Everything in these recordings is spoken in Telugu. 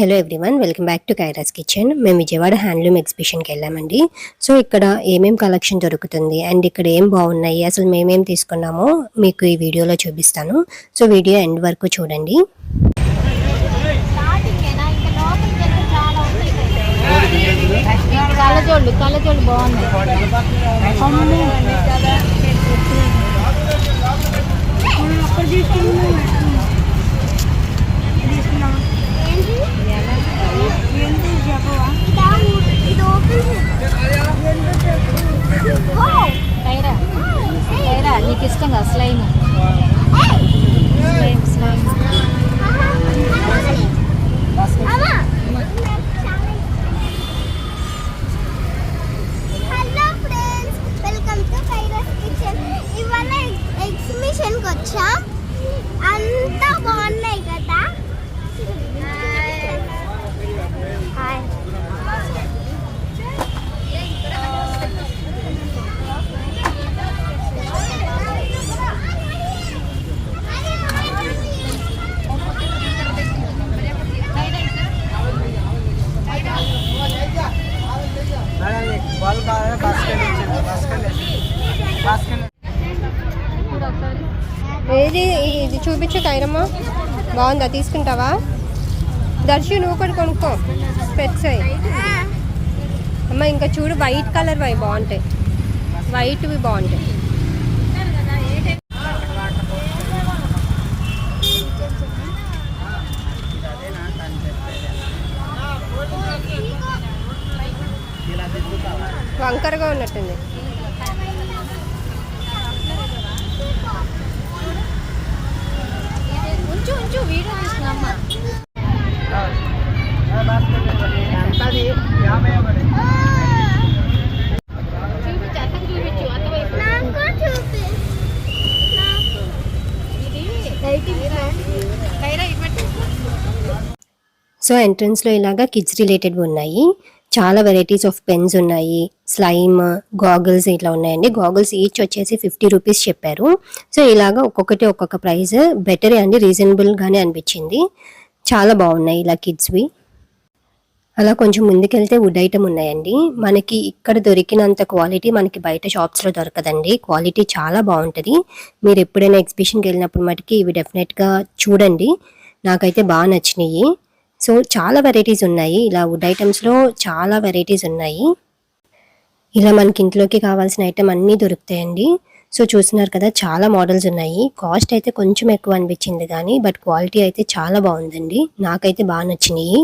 Hello everyone welcome back to Kaira's kitchen మేము విజయవాడ హ్యాండ్లూమ్ ఎగ్జిబిషన్కి వెళ్ళామండి. సో ఇక్కడ ఏమేం కలెక్షన్ దొరుకుతుంది అండ్ ఇక్కడ ఏం బాగున్నాయి అసలు మేమేం తీసుకున్నామో మీకు ఈ వీడియోలో చూపిస్తాను. సో వీడియో ఎండ్ వరకు చూడండి. బాగున్నాయి కైరా కైరా నీకు ఇష్టం కదా slime slime slime hello friends welcome to Kaira's kitchen ఇవాళ ఎగ్జిబిషన్కి వచ్చాం అంతా బాగున్నాయి కదా హాయ్ వాళ్ళు కావాలి బాస్కెట్ ఇచ్చింది బాస్కెట్ బాస్కెట్ ఇప్పుడు ఒకసారి ఏది ఇది చూపించు బాగుందా? తీసుకుంటావా? దర్శి నువ్వు కూడా కొనుక్కో. స్పెట్స్ అయ్యి అమ్మ ఇంకా చూడు వైట్ కలర్ అవి బాగుంటాయి. వైట్వి బాగుంటాయి. సో ఎంట్రన్స్లో ఇలాగా కిడ్స్ రిలేటెడ్ ఉన్నాయి. చాలా వెరైటీస్ ఆఫ్ పెన్స్ ఉన్నాయి. స్లైమ్ గాగుల్స్ ఇట్లా ఉన్నాయండి. గాగుల్స్ ఈచ్ వచ్చేసి ఫిఫ్టీ రూపీస్ చెప్పారు. సో ఇలాగా ఒక్కొక్కటి ఒక్కొక్క ప్రైస్ బెటరే అండి రీజనబుల్గానే అనిపించింది. చాలా బాగున్నాయి ఇలా కిడ్స్వి అలా కొంచెం ముందుకెళ్తే వుడ్ ఐటమ్ ఉన్నాయండి. మనకి ఇక్కడ దొరికినంత క్వాలిటీ మనకి బయట షాప్స్లో దొరకదండి. క్వాలిటీ చాలా బాగుంటుంది మీరు ఎప్పుడైనా ఎగ్జిబిషన్కి వెళ్ళినప్పుడు మటుకి ఇవి డెఫినెట్గా చూడండి. నాకైతే బాగా నచ్చినాయి సో చాలా వెరైటీస్ ఉన్నాయి. ఇలా వుడ్ ఐటమ్స్లో చాలా వెరైటీస్ ఉన్నాయి. ఇలా మనకి ఇంట్లోకి కావాల్సిన ఐటమ్ అన్నీ దొరుకుతాయండి. సో చూస్తున్నారు కదా చాలా మోడల్స్ ఉన్నాయి. కాస్ట్ అయితే కొంచెం ఎక్కువ అనిపించింది కానీ బట్ క్వాలిటీ అయితే చాలా బాగుందండి నాకైతే బాగా నచ్చినాయి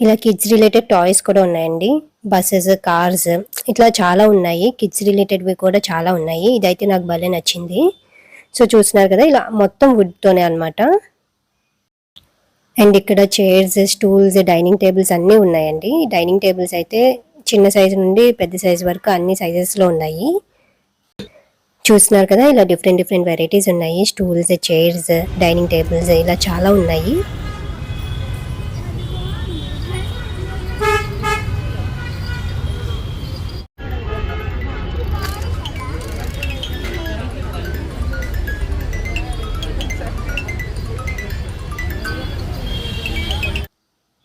ఇలా కిడ్స్ రిలేటెడ్ టాయ్స్ కూడా ఉన్నాయండి. బస్సెస్ కార్స్ ఇట్లా చాలా ఉన్నాయి. కిడ్స్ రిలేటెడ్వి కూడా చాలా ఉన్నాయి. ఇదైతే నాకు భలే నచ్చింది. సో చూస్తున్నారు కదా ఇలా మొత్తం వుడ్తోనే అనమాట అండ్ ఇక్కడ చైర్స్ స్టూల్స్ డైనింగ్ టేబుల్స్ అన్నీ ఉన్నాయండి. డైనింగ్ టేబుల్స్ అయితే చిన్న సైజు నుండి పెద్ద సైజు వరకు అన్ని సైజెస్లో ఉన్నాయి. చూస్తున్నారు కదా ఇలా డిఫరెంట్ డిఫరెంట్ వెరైటీస్ ఉన్నాయి. స్టూల్స్ చైర్స్ డైనింగ్ టేబుల్స్ ఇలా చాలా ఉన్నాయి.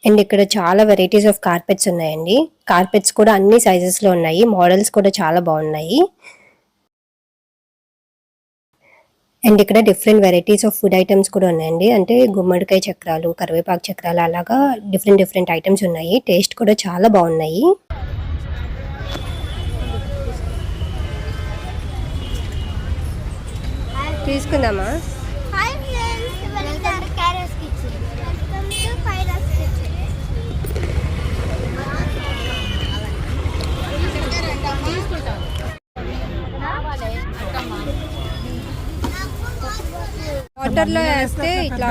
అండ్ ఇక్కడ చాలా వెరైటీస్ ఆఫ్ కార్పెట్స్ ఉన్నాయండి. కార్పెట్స్ కూడా అన్ని సైజెస్లో ఉన్నాయి. మోడల్స్ కూడా చాలా బాగున్నాయి. అండ్ ఇక్కడ different varieties of food items కూడా ఉన్నాయండి. అంటే గుమ్మడికాయ చక్రాలు కరివేపాకు చక్రాలు అలాగా డిఫరెంట్ డిఫరెంట్ ఐటమ్స్ ఉన్నాయి. టేస్ట్ కూడా చాలా బాగున్నాయి. తీసుకుందామా? వాటర్లో వేస్తే ఇట్లా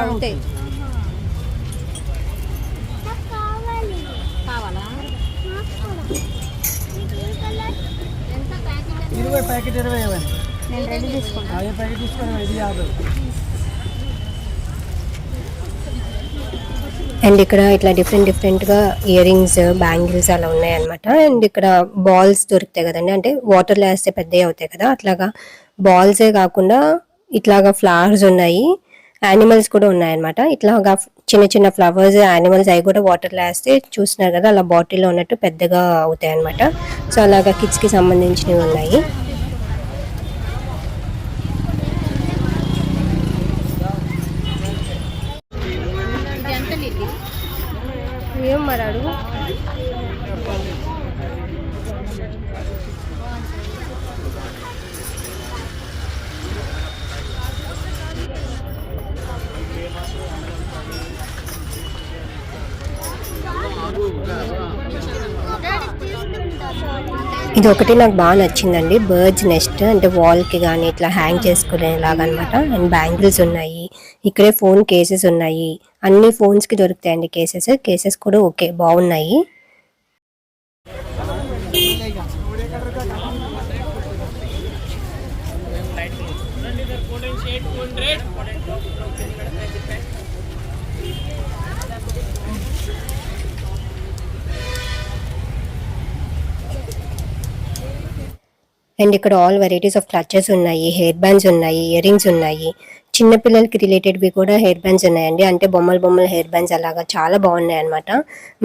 ఇరవై ప్యాకెట్ ఇరవై నేను రెండు ప్యాకెట్ ఇది యాభై. అండ్ ఇక్కడ ఇట్లా డిఫరెంట్ డిఫరెంట్గా ఇయర్ రింగ్స్ బ్యాంగిల్స్ అలా ఉన్నాయన్నమాట. అండ్ ఇక్కడ బాల్స్ దొరుకుతాయి కదండి. అంటే వాటర్లో వేస్తే పెద్దవి అవుతాయి కదా. అట్లాగా బాల్సే కాకుండా ఇట్లాగా ఫ్లవర్స్ ఉన్నాయి. యానిమల్స్ కూడా ఉన్నాయన్నమాట. ఇట్లాగా చిన్న చిన్న ఫ్లవర్స్ యానిమల్స్ అవి కూడా వాటర్లో వేస్తే చూస్తున్నారు కదా అలా బాటిల్లో ఉన్నట్టు పెద్దగా అవుతాయి అనమాట సో అలాగా కిడ్స్కి సంబంధించినవి ఉన్నాయి ఇది ఎంత నీకు ఏం మరి అడుగు ఇది ఒకటి నాకు బాగా నచ్చిందండి. బర్డ్స్ నెస్ట్ అంటే వాల్కి కానీ ఇట్లా హ్యాంగ్ చేసుకునేలాగా అనమాట అండ్ బ్యాంగిల్స్ ఉన్నాయి. ఇక్కడే ఫోన్ కేసెస్ ఉన్నాయి. అన్ని ఫోన్స్కి దొరుకుతాయండి కేసెస్. కేసెస్ కూడా ఓకే బాగున్నాయి. అండ్ ఇక్కడ ఆల్ వెరైటీస్ ఆఫ్ క్లచెస్ ఉన్నాయి హెయిర్ బ్యాండ్స్ ఉన్నాయి ఇయర్ రింగ్స్ ఉన్నాయి. చిన్న పిల్లలకి రిలేటెడ్వి కూడా హెయిర్ బ్యాండ్స్ ఉన్నాయండి. అంటే బొమ్మలు బొమ్మల హెయిర్ బ్యాండ్స్ అలాగా చాలా బాగున్నాయి అనమాట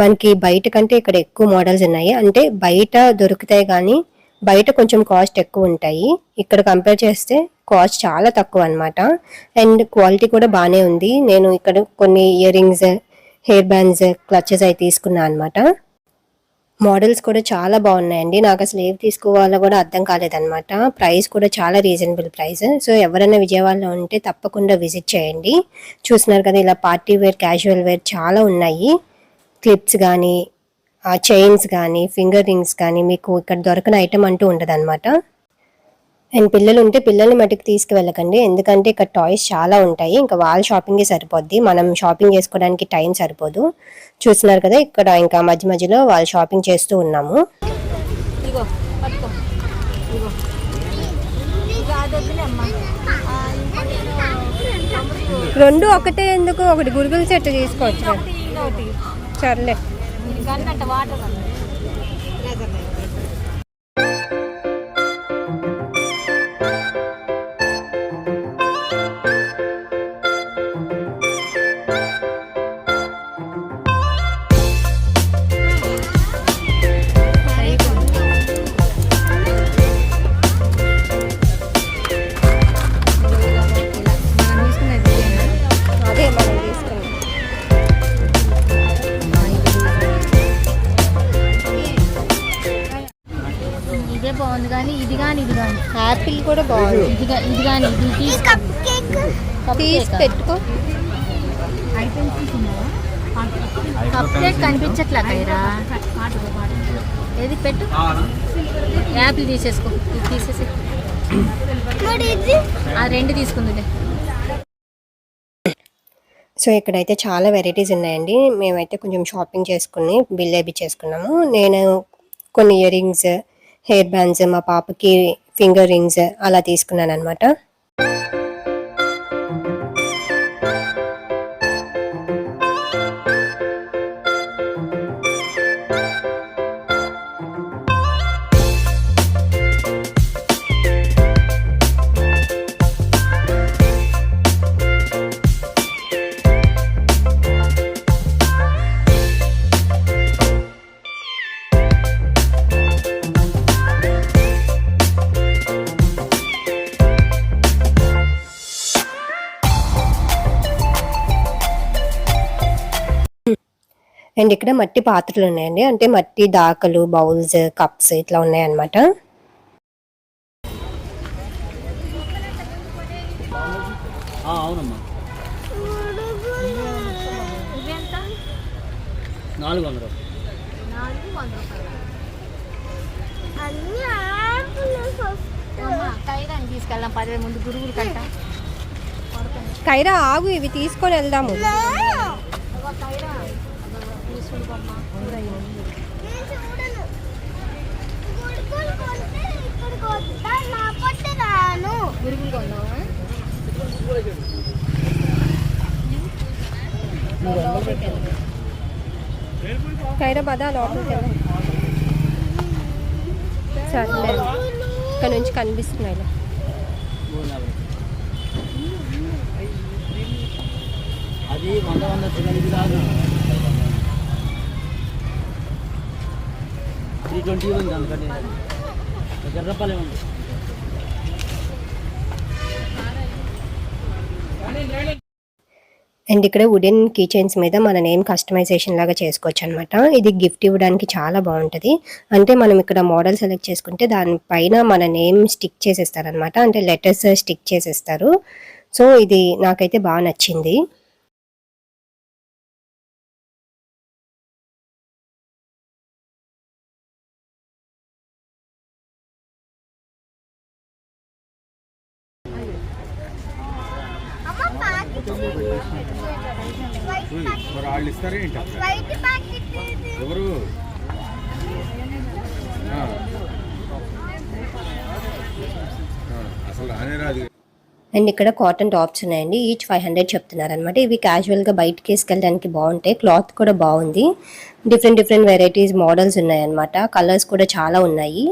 మనకి బయట కంటే ఇక్కడ ఎక్కువ మోడల్స్ ఉన్నాయి. అంటే బయట దొరుకుతాయి కానీ బయట కొంచెం కాస్ట్ ఎక్కువ ఉంటాయి. ఇక్కడ కంపేర్ చేస్తే కాస్ట్ చాలా తక్కువ అన్నమాట. అండ్ క్వాలిటీ కూడా బాగానే ఉంది. నేను ఇక్కడ కొన్ని ear rings hair bands clutches అవి తీసుకున్నాను అనమాట మోడల్స్ కూడా చాలా బాగున్నాయండి. నాకు అసలు ఏవి తీసుకోవాలో కూడా అర్థం కాలేదన్నమాట. ప్రైస్ కూడా చాలా రీజనబుల్ ప్రైస్. సో ఎవరైనా విజయవాడలో ఉంటే తప్పకుండా విజిట్ చేయండి. చూస్తున్నారు కదా ఇలా పార్టీ వేర్ క్యాజువల్ వేర్ చాలా ఉన్నాయి. క్లిప్స్ కానీ చైన్స్ కానీ ఫింగర్ రింగ్స్ కానీ మీకు ఇక్కడ దొరకని ఐటమ్ అంటూ ఉండదు అండ్ పిల్లలు ఉంటే పిల్లల్ని మటుకు తీసుకువెళ్ళకండి. ఎందుకంటే ఇక్కడ టాయ్స్ చాలా ఉంటాయి. ఇంకా వాళ్ళ షాపింగే సరిపోద్ది. మనం షాపింగ్ చేసుకోవడానికి టైం సరిపోదు. చూస్తున్నారు కదా ఇక్కడ ఇంకా మధ్య మధ్యలో వాళ్ళు షాపింగ్ చేస్తూ ఉన్నాము. రెండు ఒకటే ఎందుకు? ఒకటి గురుగుల చెట్టు తీసుకోవచ్చు సర్లే. వాటర్ ఏది పెట్టు. యాపిల్ తీసేసుకో. ఇది తీసేసి. ఇది? ఆ రెండు తీసుకుందిలే. సో ఇక్కడైతే చాలా వెరైటీస్ ఉన్నాయండి. మేమైతే కొంచెం షాపింగ్ చేసుకుని బిల్ వేయించేసుకున్నాము నేను కొన్ని ఇయర్ రింగ్స్ హెయిర్ బ్యాండ్స్ మా పాపకి ఫింగర్ రింగ్స్ అలా తీసుకున్నాను అనమాట అండ్ ఇక్కడ మట్టి పాత్రలు ఉన్నాయండి. అంటే మట్టి దాకలు బౌల్స్ కప్స్ ఇట్లా ఉన్నాయన్నమాట. అవునమ్మా. నాలుగు వందలు. తీసుకెళ్దాం ముందు గురువులు కైరా ఆగు ఇవి తీసుకొని వెళ్దాము. చూడను గుడుకులు గురుగులు లోపలికి ఇక్కడ నుంచి కనిపిస్తున్నాయి. అది వంద వంద చిన్నది త్రీ ట్వంటీ ఉంది అందుకని దగ్గర ఉంది. అండ్ ఇక్కడ వుడెన్ కీ చైన్స్ మీద మన నేమ్ కస్టమైజేషన్ లాగా చేసుకోవచ్చు అనమాట ఇది గిఫ్ట్ ఇవ్వడానికి చాలా బాగుంటుంది. అంటే మనం ఇక్కడ మోడల్ సెలెక్ట్ చేసుకుంటే దానిపైన మన నేమ్ స్టిక్ చేసేస్తారు అనమాట అంటే లెటర్స్ స్టిక్ చేసేస్తారు. సో ఇది నాకైతే బాగా నచ్చింది అమ్మ ప్యాకెట్ వైట్ ప్యాకెట్ మరి వాళ్ళు ఇస్తారే ఏంటి అక్కడ? వైట్ ప్యాకెట్ ఇది. ఎవరు ఆ. ఆ, అసలు రానే రాదు అండ్ ఇక్కడ కాటన్ టాప్స్ ఉన్నాయండి. ఈచ్ ఫైవ్ హండ్రెడ్ చెప్తున్నారు అనమాట ఇవి క్యాజువల్గా బయటకి వేసుకెళ్ళడానికి బాగుంటాయి. క్లాత్ కూడా బాగుంది. డిఫరెంట్ డిఫరెంట్ వెరైటీస్ మోడల్స్ ఉన్నాయన్నమాట. కలర్స్ కూడా చాలా ఉన్నాయి.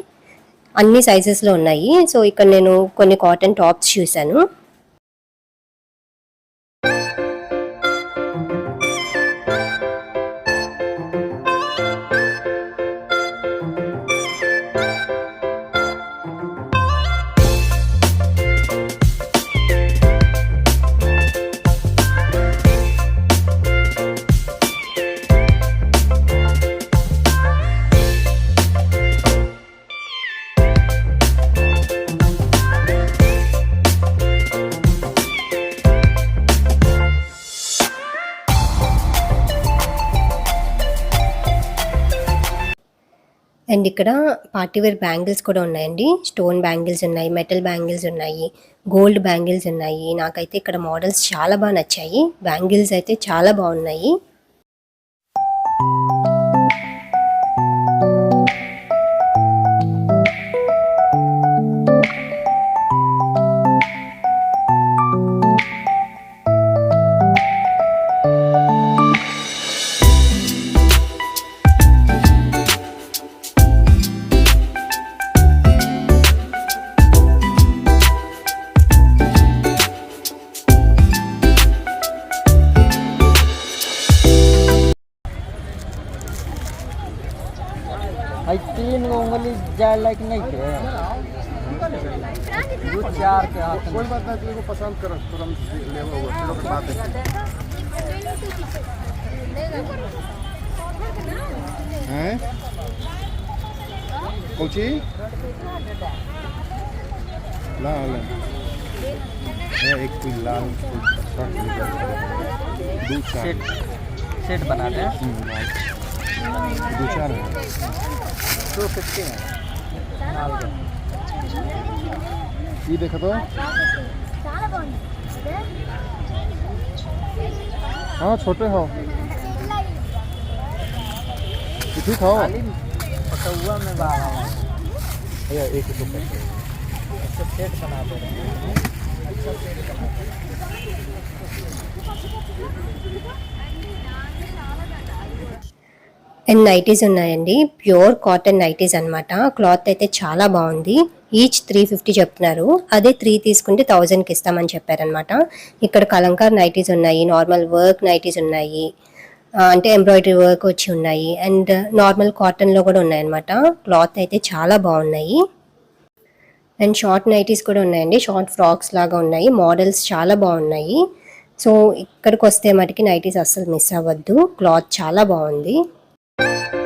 అన్ని సైజెస్లో ఉన్నాయి. సో ఇక్కడ నేను కొన్ని కాటన్ టాప్స్ చూశాను. అండ్ ఇక్కడ పార్టీవేర్ బ్యాంగిల్స్ కూడా ఉన్నాయండి. స్టోన్ బ్యాంగిల్స్ ఉన్నాయి మెటల్ బ్యాంగిల్స్ ఉన్నాయి గోల్డ్ బ్యాంగిల్స్ ఉన్నాయి. నాకైతే ఇక్కడ మోడల్స్ చాలా బాగా నచ్చాయి. బ్యాంగిల్స్ అయితే చాలా బాగున్నాయి. तीन जाए लायक नहीं थे। दो चार के हाथ कोई बात नहीं तेरे को पसंद करो तुरंत ले वो चलो बात है। हैं? कोची? लाल है एक कोई लाल दो चार। सेट सेट बना दे। हम्म, दो चार टू फिफ्टी में ये देखो तो हाँ छोटे हो। ठीक हो भैया एक रुपये बना दे। అండ్ నైటీస్ ఉన్నాయండి. ప్యూర్ కాటన్ నైటీస్ అన్నమాట. క్లాత్ అయితే చాలా బాగుంది. ఈచ్ త్రీ ఫిఫ్టీ చెప్తున్నారు. అదే త్రీ తీసుకుంటే థౌజండ్కి ఇస్తామని చెప్పారనమాట ఇక్కడ కలంకార్ నైటీస్ ఉన్నాయి నార్మల్ వర్క్ నైటీస్ ఉన్నాయి అంటే ఎంబ్రాయిడరీ వర్క్ వచ్చి ఉన్నాయి. అండ్ నార్మల్ కాటన్లో కూడా ఉన్నాయన్నమాట. క్లాత్ అయితే చాలా బాగున్నాయి. అండ్ షార్ట్ నైటీస్ కూడా ఉన్నాయండి. షార్ట్ ఫ్రాక్స్ లాగా ఉన్నాయి. మోడల్స్ చాలా బాగున్నాయి. సో ఇక్కడికి వస్తే మటుకి నైటీస్ అస్సలు మిస్ అవ్వద్దు. క్లాత్ చాలా బాగుంది. you.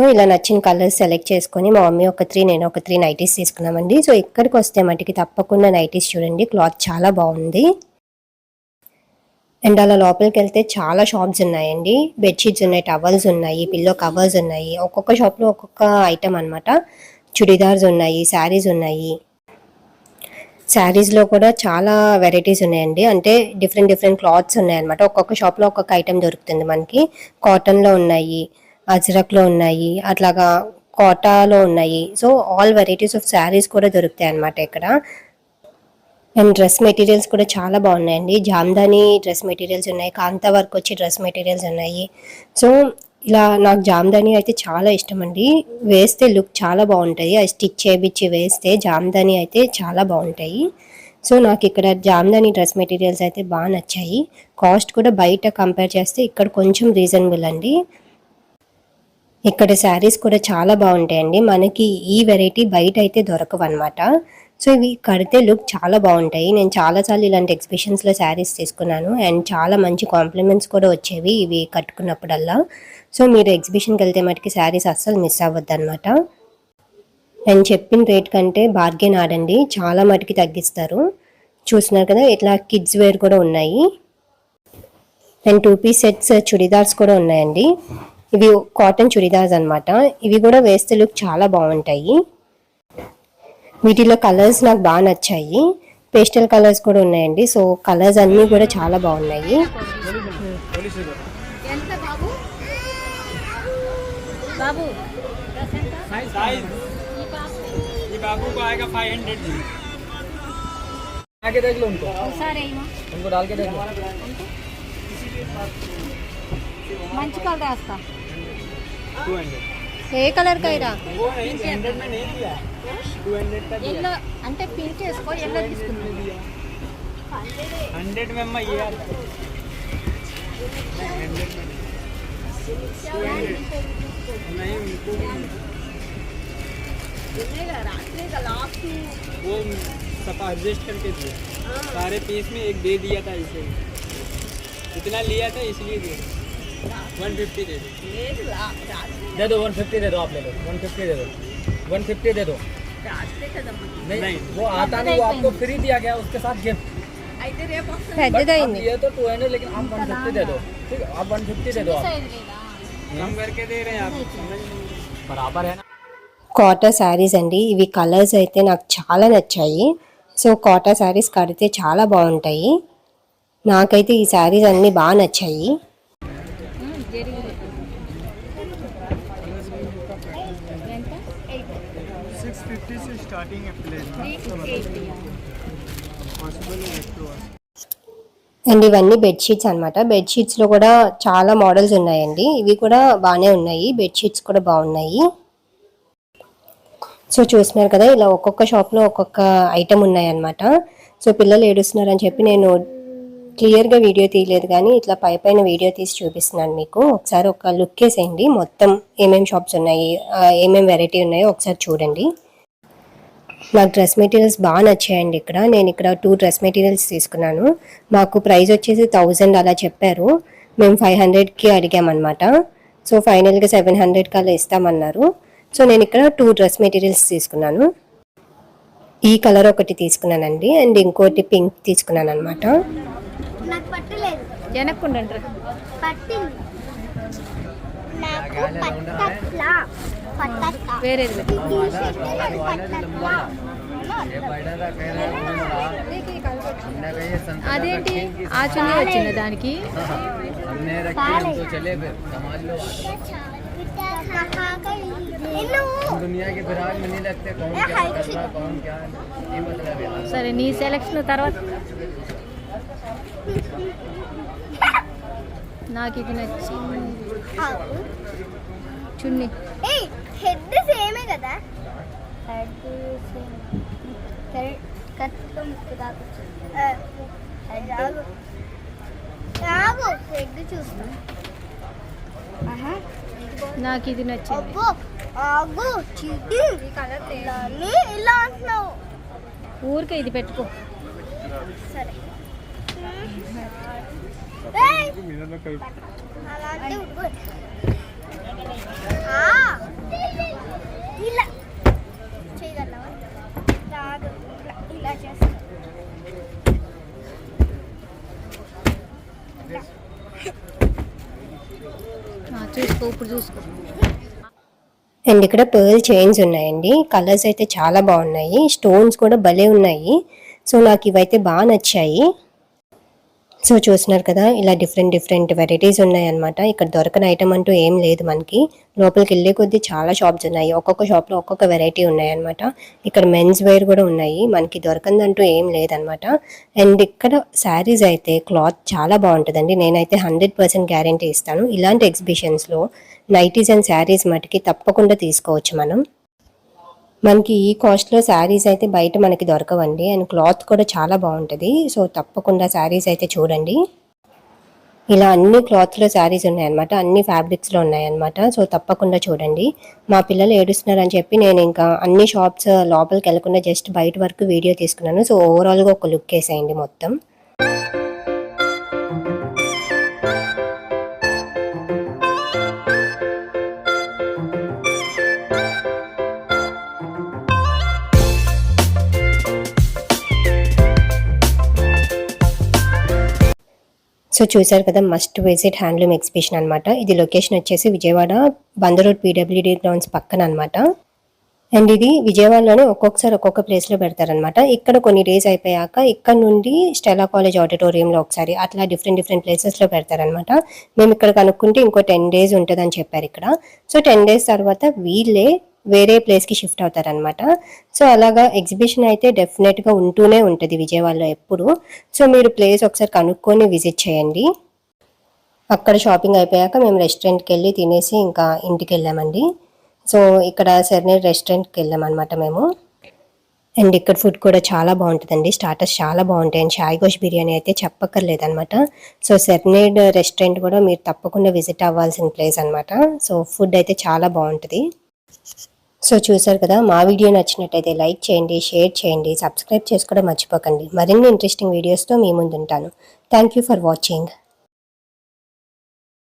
సో ఇలా నచ్చిన కలర్స్ సెలెక్ట్ చేసుకొని మా మమ్మీ ఒక త్రీ నేను ఒక త్రీ నైటీస్ తీసుకున్నామండి. సో ఇక్కడికి వస్తే మటుకి తప్పకుండా నైటీస్ చూడండి. క్లాత్ చాలా బాగుంది. అండ్ అలా లోపలికి వెళ్తే చాలా షాప్స్ ఉన్నాయండి. బెడ్షీట్స్ ఉన్నాయి టవల్స్ ఉన్నాయి పిల్లో కవర్స్ ఉన్నాయి. ఒక్కొక్క షాప్లో ఒక్కొక్క ఐటమ్ అన్నమాట. చుడిదార్స్ ఉన్నాయి శారీస్ ఉన్నాయి. శారీస్లో కూడా చాలా వెరైటీస్ ఉన్నాయండి. అంటే డిఫరెంట్ డిఫరెంట్ క్లాత్స్ ఉన్నాయన్నమాట. ఒక్కొక్క షాప్లో ఒక్కొక్క ఐటెం దొరుకుతుంది మనకి. కాటన్లో ఉన్నాయి. అజ్రక్లో ఉన్నాయి అట్లాగా కోటాలో ఉన్నాయి. So all varieties of saris కూడా దొరుకుతాయి అన్నమాట ఇక్కడ. అండ్ డ్రెస్ మెటీరియల్స్ కూడా చాలా బాగున్నాయండి. జామ్దాని డ్రెస్ మెటీరియల్స్ ఉన్నాయి కాంత వర్క్ వచ్చి డ్రెస్ మెటీరియల్స్ ఉన్నాయి. సో ఇలా నాకు జామ్దాని అయితే చాలా ఇష్టం అండి. వేస్తే లుక్ చాలా బాగుంటుంది అది స్టిచ్ చేయించి వేస్తే జామ్దాని అయితే చాలా బాగుంటాయి. సో నాకు ఇక్కడ జామ్దాని డ్రెస్ మెటీరియల్స్ అయితే బాగా నచ్చాయి. కాస్ట్ కూడా బయట కంపేర్ చేస్తే ఇక్కడ కొంచెం రీజనబుల్ అండి. ఇక్కడ శారీస్ కూడా చాలా బాగుంటాయండి. మనకి ఈ వెరైటీ బయట అయితే దొరకవు అనమాట సో ఇవి కడితే లుక్ చాలా బాగుంటాయి. నేను చాలాసార్లు ఇలాంటి ఎగ్జిబిషన్స్లో శారీస్ తీసుకున్నాను. అండ్ చాలా మంచి కాంప్లిమెంట్స్ కూడా వచ్చేవి ఇవి కట్టుకున్నప్పుడల్లా. సో మీరు ఎగ్జిబిషన్కి వెళ్తే మటుకి శారీస్ అస్సలు మిస్ అవ్వద్దు అనమాట అండ్ చెప్పిన రేట్ కంటే బార్గెన్ ఆడండి. చాలా మటుకి తగ్గిస్తారు. చూస్తున్నారు కదా ఇట్లా కిడ్స్ వేర్ కూడా ఉన్నాయి. And two piece sets chudidars కూడా ఉన్నాయండి. ఇవి కాటన్ చుడిదార్స్ అన్నమాట. ఇవి కూడా వేస్తే లుక్ చాలా బాగుంటాయి. వీటిలో కలర్స్ నాకు బాగా నచ్చాయి. పేస్టల్ కలర్స్ కూడా ఉన్నాయండి. సో కలర్స్ అన్నీ కూడా చాలా బాగున్నాయి. ఎంత బాబు? బాబు. డ్రెస్ ఎంత साइज ఈ బాబు ये बाबू को आएगा फाइव हंड्रेड जी आगे देख लो उनको ఒకసారి ఏమో उनको डाल के देख लो మంచి కలర్ వేస్తా टू हंड्रेड ఏ కలర్ కైరా वो नहीं हंड्रेड में नहीं दिया टू हंड्रेड का दिया ఎల్లో అంటే పింక్ వేసుకో ఎల్లో తీసుకుందాం हंड्रेड में अम्मा ये आता है नहीं हंड्रेड में नहीं नहीं उनको वो सब एडजस्ट करके दिए सारे पीस में एक दे दिया था इसे इतना लिया था इसलिए दे वन फिफ्टी दे दो दे दो वन फिफ्टी दे दो आप ले लो वन फिफ्टी दे दो वन फिफ्टी दे दो नहीं, नहीं। वो आता नहीं वो आपको फ्री दिया गया उसके साथ गिफ्ट పెద్దదైంది ये तो टू हंड्रेड लेकिन आप वन फिफ्टी दे दो ठीक है आप वन फिफ्टी दे दो आप సైజ్ లేదా कम करके दे रहे हैं आप समझ नहीं बराबर है ना కోటా శారీస్ అండి ఇవి కలర్స్ అయితే నాకు చాలా నచ్చాయి సో కోటా శారీస్ కడితే చాలా బాగుంటాయి నాకైతే ఈ శారీస్ అన్నీ బాగా నచ్చాయి అండ్ ఇవన్నీ బెడ్షీట్స్ అనమాట బెడ్షీట్స్లో కూడా చాలా మోడల్స్ ఉన్నాయండి. ఇవి కూడా బాగానే ఉన్నాయి. బెడ్షీట్స్ కూడా బాగున్నాయి. సో చూస్తున్నారు కదా ఇలా ఒక్కొక్క షాప్లో ఒక్కొక్క ఐటెం ఉన్నాయన్నమాట. సో పిల్లలు ఏడుస్తున్నారని చెప్పి నేను క్లియర్గా వీడియో తీయలేదు కానీ ఇట్లా పై పైన వీడియో తీసి చూపిస్తున్నాను మీకు. ఒకసారి ఒక లుక్ వేసేయండి. మొత్తం ఏమేమి షాప్స్ ఉన్నాయి ఏమేమి వెరైటీ ఉన్నాయో ఒకసారి చూడండి. నాకు డ్రెస్ మెటీరియల్స్ బాగా నచ్చాయండి ఇక్కడ. నేను ఇక్కడ టూ డ్రెస్ మెటీరియల్స్ తీసుకున్నాను. మాకు ప్రైస్ వచ్చేసి థౌజండ్ అలా చెప్పారు. మేము ఫైవ్ హండ్రెడ్కి అడిగామన్నమాట. సో ఫైనల్గా సెవెన్ హండ్రెడ్కి అలా ఇస్తామన్నారు. సో నేను ఇక్కడ టూ డ్రెస్ మెటీరియల్స్ తీసుకున్నాను. ఈ కలర్ ఒకటి తీసుకున్నానండి. అండ్ ఇంకోటి పింక్ తీసుకున్నాను అనమాట నాకు పట్టలేదు. వెనక్కుండండి వేరేది. అదేంటి? ఆ చున్నీ వచ్చింది దానికి? సరే నీ సెలక్షన్ తర్వాత. నాకు ఇది నచ్చింది. చున్నీ ఏయ్ హెడ్ సేమే కదా? Head same. హెడ్. చూస్తా నాకు ఇది నచ్చింది. ఇలా అంటున్నావు. ఊరికే ఇది పెట్టుకో. సరే. అలాంటి ఇలా చేయగలవా రాదు ఇలా చేస్తా చూసుకో ఇప్పుడు చూసుకో అండ్ ఇక్కడ పర్ల్ చైన్స్ ఉన్నాయండి. కలర్స్ అయితే చాలా బాగున్నాయి. స్టోన్స్ కూడా భలే ఉన్నాయి. సో నాకు ఇవైతే బాగా నచ్చాయి. సో చూస్తున్నారు కదా ఇలా డిఫరెంట్ డిఫరెంట్ వెరైటీస్ ఉన్నాయన్నమాట. ఇక్కడ దొరకని ఐటమ్ అంటూ ఏం లేదు మనకి. లోపలికి వెళ్ళే కొద్దీ చాలా షాప్స్ ఉన్నాయి. ఒక్కొక్క షాప్లో ఒక్కొక్క వెరైటీ ఉన్నాయన్నమాట. ఇక్కడ మెన్స్ వేర్ కూడా ఉన్నాయి. మనకి దొరకందంటూ ఏం లేదనమాట అండ్ ఇక్కడ శారీస్ అయితే క్లాత్ చాలా బాగుంటుందండి. నేనైతే హండ్రెడ్ పర్సెంట్ గ్యారంటీ ఇస్తాను. ఇలాంటి ఎగ్జిబిషన్స్లో నైటీస్ అండ్ శారీస్ మటుకి తప్పకుండా తీసుకోవచ్చు మనం. మనకి ఈ కాస్ట్లో శారీస్ అయితే బయట మనకి దొరకవండి. అండ్ క్లాత్ కూడా చాలా బాగుంటుంది. సో తప్పకుండా శారీస్ అయితే చూడండి. ఇలా అన్ని క్లాత్లో శారీస్ ఉన్నాయన్నమాట. అన్ని ఫ్యాబ్రిక్స్లో ఉన్నాయన్నమాట. సో తప్పకుండా చూడండి. మా పిల్లలు ఏడుస్తున్నారని చెప్పి నేను ఇంకా అన్ని షాప్స్ లోపలికి వెళ్ళకుండా జస్ట్ బయట వరకు వీడియో తీసుకున్నాను. సో ఓవరాల్గా ఒక లుక్ వేసేయండి మొత్తం. సో చూసారు కదా మస్ట్ విజిట్ హ్యాండ్లూమ్ ఎగ్జిబిషన్ అనమాట ఇది లొకేషన్ వచ్చేసి విజయవాడ బంద రోడ్ పీడబ్ల్యూడి గ్రౌండ్స్ పక్కన అనమాట అండ్ ఇది విజయవాడలోనే ఒక్కొక్కసారి ఒక్కొక్క ప్లేస్లో పెడతారనమాట ఇక్కడ కొన్ని డేస్ అయిపోయాక ఇక్కడ నుండి స్టెలా కాలేజ్ ఆడిటోరియంలో ఒకసారి అట్లా డిఫరెంట్ డిఫరెంట్ ప్లేసెస్లో పెడతారనమాట మేము ఇక్కడ కనుక్కుంటే ఇంకో టెన్ డేస్ ఉంటుందని చెప్పారు ఇక్కడ. సో టెన్ డేస్ తర్వాత వీళ్ళే వేరే ప్లేస్కి షిఫ్ట్ అవుతారనమాట సో అలాగా ఎగ్జిబిషన్ అయితే డెఫినెట్గా ఉంటూనే ఉంటుంది విజయవాడలో ఎప్పుడు. సో మీరు ప్లేస్ ఒకసారి కనుక్కొని విజిట్ చేయండి. అక్కడ షాపింగ్ అయిపోయాక మేము రెస్టారెంట్కి వెళ్ళి తినేసి ఇంకా ఇంటికి వెళ్ళామండి. సో ఇక్కడ సెర్నేర్ రెస్టారెంట్కి వెళ్ళామన్నమాట మేము. అండ్ ఇక్కడ ఫుడ్ కూడా చాలా బాగుంటుందండి. స్టార్టర్స్ చాలా బాగుంటాయి. అండ్ షాయి గోష్ బిర్యానీ అయితే చెప్పక్కర్లేదనమాట సో సెర్నేడ్ రెస్టారెంట్ కూడా మీరు తప్పకుండా విజిట్ అవ్వాల్సిన ప్లేస్ అనమాట సో ఫుడ్ అయితే చాలా బాగుంటుంది. సో చూసారు కదా మా వీడియో నచ్చినట్టయితే లైక్ చేయండి షేర్ చేయండి సబ్స్క్రైబ్ చేసుకోవడం మర్చిపోకండి. మరిన్ని ఇంట్రెస్టింగ్ వీడియోస్తో మీ ముందుంటాను. Thank you for watching.